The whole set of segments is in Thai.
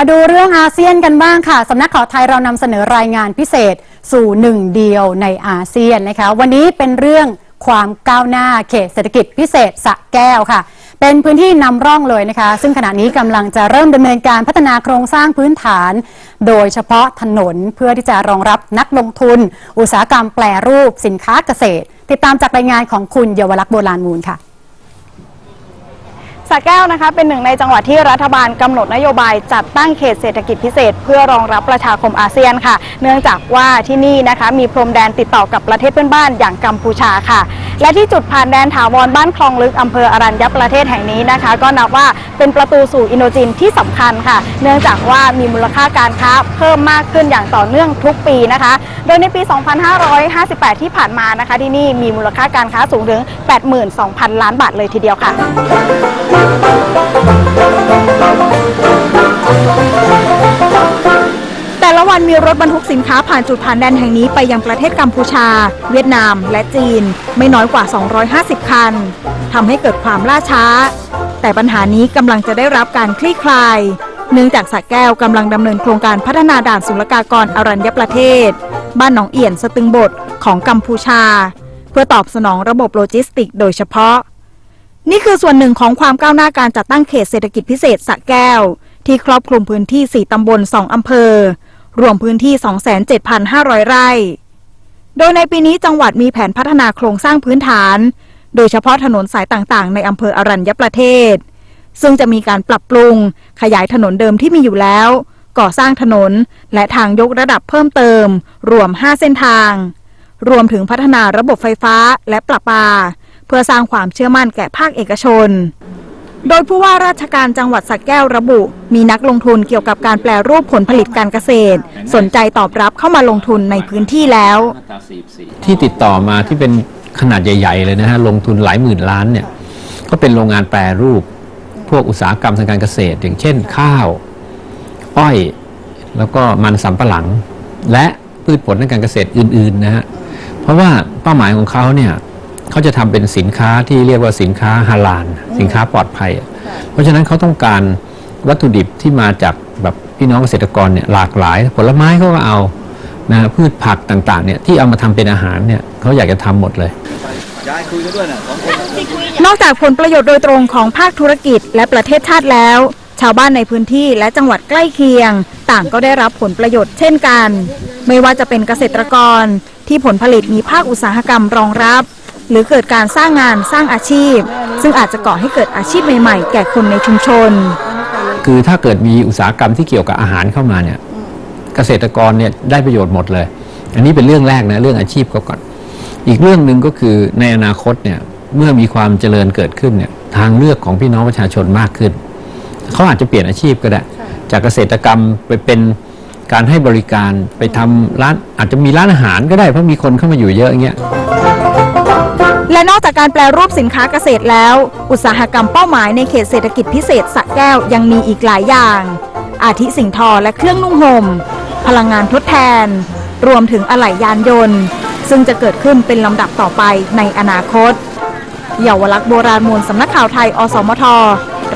มาดูเรื่องอาเซียนกันบ้างค่ะสำนักข่าวไทยเรานำเสนอรายงานพิเศษสู่หนึ่งเดียวในอาเซียนนะคะ วันนี้เป็นเรื่องความก้าวหน้าเขตเศรษฐกิจพิเศษสะแก้วค่ะ เป็นพื้นที่นำร่องเลยนะคะ ซึ่งขณะนี้กำลังจะเริ่มดำเนินการพัฒนาโครงสร้างพื้นฐาน โดยเฉพาะถนนเพื่อที่จะรองรับนักลงทุน อุตสาหกรรมแปรรูปสินค้าเกษตร ติดตามจากรายงานของคุณเยาวลักษณ์โบราณมูลค่ะ สระแก้วนะคะเป็นหนึ่งในจังหวัดที่รัฐบาลกำหนดนโยบายจัดตั้งเขตเศรษฐกิจพิเศษ เพื่อรองรับประชาคมอาเซียนค่ะ เนื่องจากว่าที่นี่นะคะมีพรมแดนติดต่อกับประเทศเพื่อนบ้านอย่างกัมพูชาค่ะ และที่จุดผ่านแดนถาวรบ้านคลองลึกอำเภออรัญญประเทศแห่งนี้นะคะ ก็นับว่าเป็นประตูสู่อินโดจีนที่สำคัญค่ะ เนื่องจากว่ามีมูลค่าการค้าเพิ่มมากขึ้นอย่างต่อเนื่องทุกปีนะคะ โดยในปี 2558 ที่ผ่านมานะคะ ที่นี่มีมูลค่าการค้าสูงถึง 82,000 ล้านบาทเลยทีเดียวค่ะแต่ละวันมีรถบรรทุกสินค้าผ่านจุดผ่านแดนแห่งนี้ไปยังประเทศกัมพูชา เวียดนาม และจีน ไม่น้อยกว่า 250 คันทำให้เกิดความล่าช้า แต่ปัญหานี้กำลังจะได้รับการคลี่คลาย เนื่องจากสระแก้วกำลังดำเนินโครงการพัฒนาด่านศุลกากรอรัญญประเทศ บ้านหนองเอี่ยนสตึงบทของกัมพูชา เพื่อตอบสนองระบบโลจิสติก โดยเฉพาะ นี่คือส่วนหนึ่งของความก้าวหน้าการจัดตั้งเขตเศรษฐกิจพิเศษสะแก้ว ที่ครอบคลุมพื้นที่ 4 ตำบล 2 อำเภอ รวมพื้นที่ 27,500 ไร่ โดยในปีนี้จังหวัดมีแผนพัฒนาโครงสร้างพื้นฐาน โดยเฉพาะถนนสายต่างๆ ในอำเภออรัญญประเทศ ซึ่งจะมีการปรับปรุง ขยายถนนเดิมที่มีอยู่แล้ว ก่อสร้างถนน และทางยกระดับเพิ่มเติม รวม 5 เส้นทาง รวมถึงพัฒนาระบบไฟฟ้าและประปา เพื่อสร้างความเชื่อมั่นแก่ภาคเอกชน โดยผู้ว่าราชการจังหวัดสระแก้วระบุ มีนักลงทุนเกี่ยวกับการแปลรูปผลผลิตการเกษตร สนใจตอบรับเข้ามาลงทุนในพื้นที่แล้ว ที่ติดต่อมาที่เป็นขนาดใหญ่ ๆ เลยนะฮะลงทุนหลายหมื่นล้านเนี่ยก็เป็นโรงงานแปรรูป พวกอุตสาหกรรมทางการเกษตร อย่างเช่น ข้าว อ้อย แล้วก็มันสำปะหลัง และพืชผลทางการเกษตรอื่น ๆ นะฮะเพราะว่าเป้าหมายของเขาเนี่ย เขาจะทำเป็นสินค้าที่เรียกว่าสินค้าฮาลาลสินค้าปลอดภัย เพราะฉะนั้นเขาต้องการวัตถุดิบที่มาจากแบบพี่น้องเกษตรกรเนี่ยหลากหลาย ผลไม้เขาก็เอานะฮะพืชผักต่างๆเนี่ยที่เอามาทำเป็นอาหารเนี่ยเขาอยากจะทำหมดเลยนอกจากผลประโยชน์โดยตรงของภาคธุรกิจและประเทศชาติแล้ว ชาวบ้านในพื้นที่และจังหวัดใกล้เคียง ต่างก็ได้รับผลประโยชน์เช่นกัน ไม่ว่าจะเป็นเกษตรกรที่ผลผลิตมีภาคอุตสาหกรรมรองรับ หรือเกิดการสร้างงานสร้างอาชีพ ซึ่งอาจจะก่อให้เกิดอาชีพใหม่ๆ แก่คนในชุมชน คือถ้าเกิดมีอุตสาหกรรมที่เกี่ยวกับอาหารเข้ามาเนี่ยเกษตรกรเนี่ยได้ประโยชน์หมดเลย อันนี้เป็นเรื่องแรกนะเรื่องอาชีพเขาก่อน อีกเรื่องหนึ่งก็คือในอนาคตเนี่ยเมื่อมีความเจริญเกิดขึ้นเนี่ยทางเลือกของพี่น้องประชาชนมากขึ้น เขาอาจจะเปลี่ยนอาชีพก็ได้ จากเกษตรกรรมไปเป็นการให้บริการไปทำร้านอาจจะมีร้านอาหารก็ได้เพราะมีคนเข้ามาอยู่เยอะอย่างเงี้ย และนอกจากการแปลรูปสินค้าเกษตรแล้ว อุตสาหกรรมเป้าหมายในเขตเศรษฐกิจพิเศษสระแก้วยังมีอีกหลายอย่าง อาทิสิ่งทอและเครื่องนุ่งห่ม พลังงานทดแทน รวมถึงอะไหล่ยานยนต์ ซึ่งจะเกิดขึ้นเป็นลำดับต่อไปในอนาคต เยาวลักษณ์โบราณมูลสำนักข่าวไทย อสมท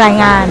รายงาน